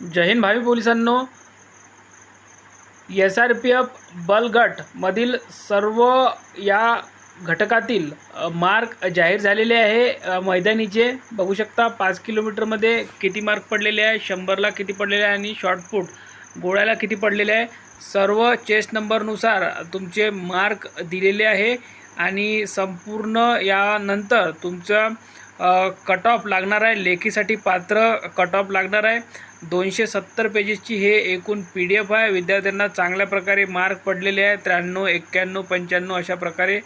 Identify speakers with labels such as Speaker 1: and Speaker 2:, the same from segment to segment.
Speaker 1: जय हिंद भावी पोलिसांनो. S R P F बलगटमधील सर्व या घटकातील मार्क जाहीर झालेले आहे. मैदानीचे बघू शकता पाच किलोमीटरमध्ये किती मार्क पडलेले आहे शंभरला किती पडलेले आहे आणि शॉर्टपुट गोळ्याला किती पडलेले आहे. सर्व चेस्ट नंबरनुसार तुमचे मार्क दिलेले आहे आणि संपूर्ण यानंतर तुमचं कट ऑफ लागणार आहे. लेखीसाठी पात्र कट ऑफ लागणार आहे. दोनशे सत्तर पेजेसची हे एकूण पी डी एफ आहे. विद्यार्थ्यांना चांगल्या प्रकारे मार्क पडलेले आहे त्र्याण्णव एक्क्याण्णव पंच्याण्णव अशा प्रकारे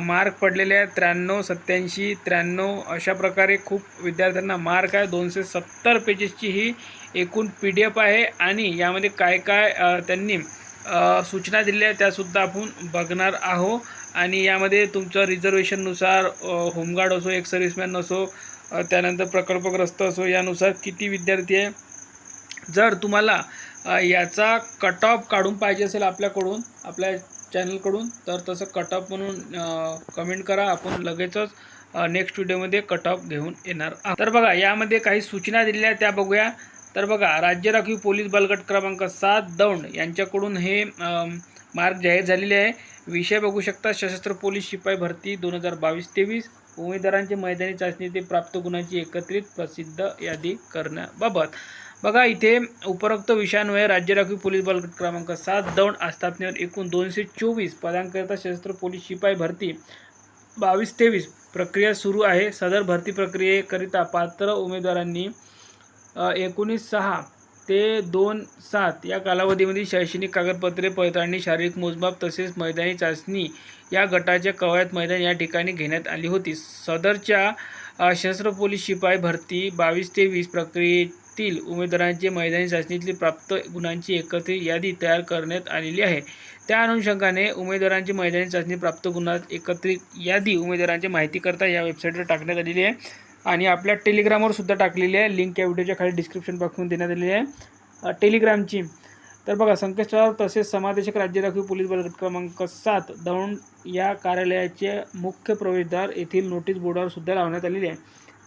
Speaker 1: मार्क पडलेले आहेत. त्र्याण्णव सत्त्याऐंशी त्र्याण्णव अशा प्रकारे खूप विद्यार्थ्यांना मार्क आहे. दोनशे सत्तर पेजेसची ही एकूण पी डी एफ आहे आणि यामध्ये काय काय त्यांनी सूचना दिल्या आहेत त्यासुद्धा आपण बघणार आहो आणि यामध्ये तुमचं रिझर्वेशननुसार होमगार्ड असो एक सर्व्हिसमॅन असो त्यानंतर प्रकल्पग्रस्त असो यानुसार किती विद्यार्थी आहे जर तुम्हाला याचा कट ऑफ काढून पाहिजे असेल आपल्याकडून आपल्या चॅनलकडून तर तसं कट ऑफ म्हणून कमेंट करा. आपण लगेचच नेक्स्ट व्हिडिओमध्ये कट ऑफ घेऊन येणार आहोत. तर बघा यामध्ये काही सूचना दिलेल्या त्या बघूया. तर बघा राज्य राखीव पोलीस बलगट क्रमांक सात दौंड यांच्याकडून हे मार्ग जाहीर झालेले आहे. विषय बघू शकता सशस्त्र पोलीस शिपाई भरती दोन हजार बावीस तेवीस उमेदवारांची मैदानी चाचणी ते प्राप्त गुणांची एकत्रित प्रसिद्ध यादी करण्याबाबत. बघा इथे उपरोक्त विषयान्वये राज्य राखीव पोलीस बल क्रमांक सात दौंड आस्थापनेवर एकूण दोनशे चोवीस पदांकरिता सशस्त्र पोलीस शिपाई भरती बावीस तेवीस प्रक्रिया सुरू आहे. सदर भरती प्रक्रियेकरिता पात्र उमेदवारांनी एकोणीस सहा ते दोन सात या कालावधीमध्ये शैक्षणिक कागदपत्रे पडताळणी शारीरिक मोजमाप तसेच मैदानी चाचणी या गटाच्या कवायत मैदान या ठिकाणी घेण्यात आली होती. सदरच्या अ, सशस्त्र पोलीस शिपाई भरती बावीस तेवीस तील उमेदवारांचे मैदानी चाचणीतली प्राप्त गुणांची एकत्रित यादी तयार करण्यात आलेली आहे. त्या अनुषंगाने उमेदवारांची मैदानी चाचणी प्राप्त गुणात एकत्रित यादी उमेदवारांची माहिती करता या वेबसाईटवर टाकण्यात आलेली आहे. आणि आपल्या टेलिग्रामवर सुद्धा टाकलेली आहे. लिंक या व्हिडिओच्या खाली डिस्क्रिप्शन बॉक्समध्ये देण्यात आलेली आहे. टेलिग्रामची तर बघा संकेतस्थळावर तसेच समादेशक राज्य राखीव पोलीस बल क्रमांक सात दौंड या कार्यालयाचे मुख्य प्रवेशद्वार येथील नोटीस बोर्डावर सुद्धा लावण्यात आलेली आहे.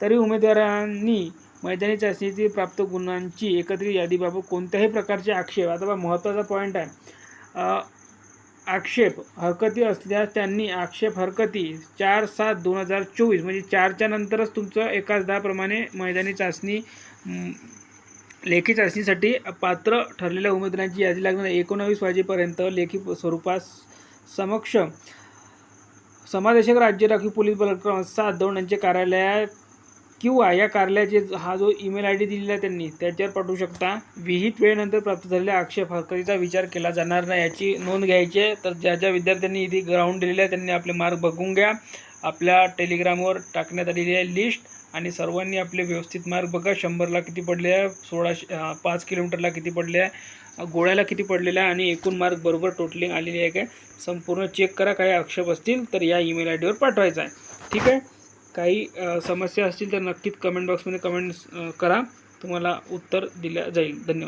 Speaker 1: तरी उमेदवारांनी मैदानी चाचणीतील प्राप्त गुणांची एकत्रित यादीबाबत कोणत्याही प्रकारचे आक्षेप आता महत्त्वाचा पॉईंट आहे. आक्षेप हरकती असल्यास त्यांनी आक्षेप हरकती चार सात दोन हजार चोवीस म्हणजे चारच्या नंतरच तुमचं एकाच दहाप्रमाणे मैदानी चाचणी लेखी चाचणीसाठी पात्र ठरलेल्या उमेदवारांची यादी लागणार एकोणावीस वाजेपर्यंत लेखी स्वरूपात समक्ष. समादेशक राज्य राखीव पोलीस बल क्रमांक सात दोन यांचे कार्यालयात किंवा या कार्यालयाचे हा जो ईमेल आय डी दिलेला आहे त्यांनी त्याच्यावर पाठवू शकता. विहित वेळेनंतर प्राप्त झालेल्या आक्षेप हरकतीचा विचार केला जाणार नाही याची नोंद घ्यायची आहे. तर ज्या ज्या विद्यार्थ्यांनी इथे ग्राउंड दिलेलं आहे त्यांनी आपले मार्क बघून घ्या. आपल्या टेलिग्रामवर टाकण्यात आलेली आहे लिस्ट आणि सर्वांनी आपले व्यवस्थित मार्क बघा. शंभरला किती पडले आहे सोळाशे पाच किलोमीटरला किती पडले आहे गोळ्याला किती पडलेलं आहे आणि एकूण मार्क बरोबर टोटलिंग आलेली आहे. काय संपूर्ण चेक करा काही आक्षेप असतील तर या ईमेल आय डीवर पाठवायचा आहे. ठीक आहे? काही समस्या असतील तर नक्कीच कमेंट बॉक्समध्ये कमेंट्स करा. तुम्हाला उत्तर दिलं जाईल. धन्यवाद.